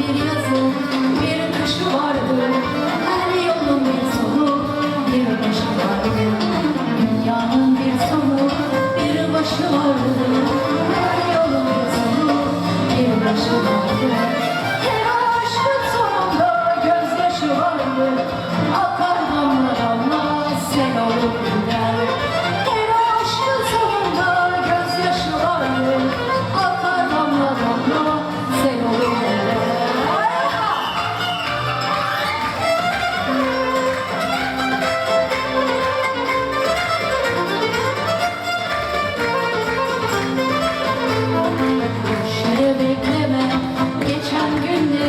bir yazın bir kışı vardı. Her yolun bir sonu. Bir başı vardı. Dünyanın bir sonu. Bir başı vardı.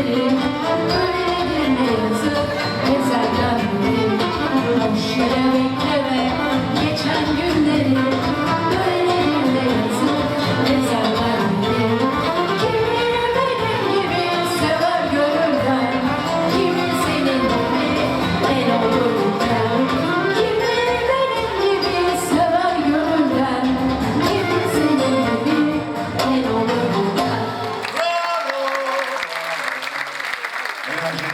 Hallelujah.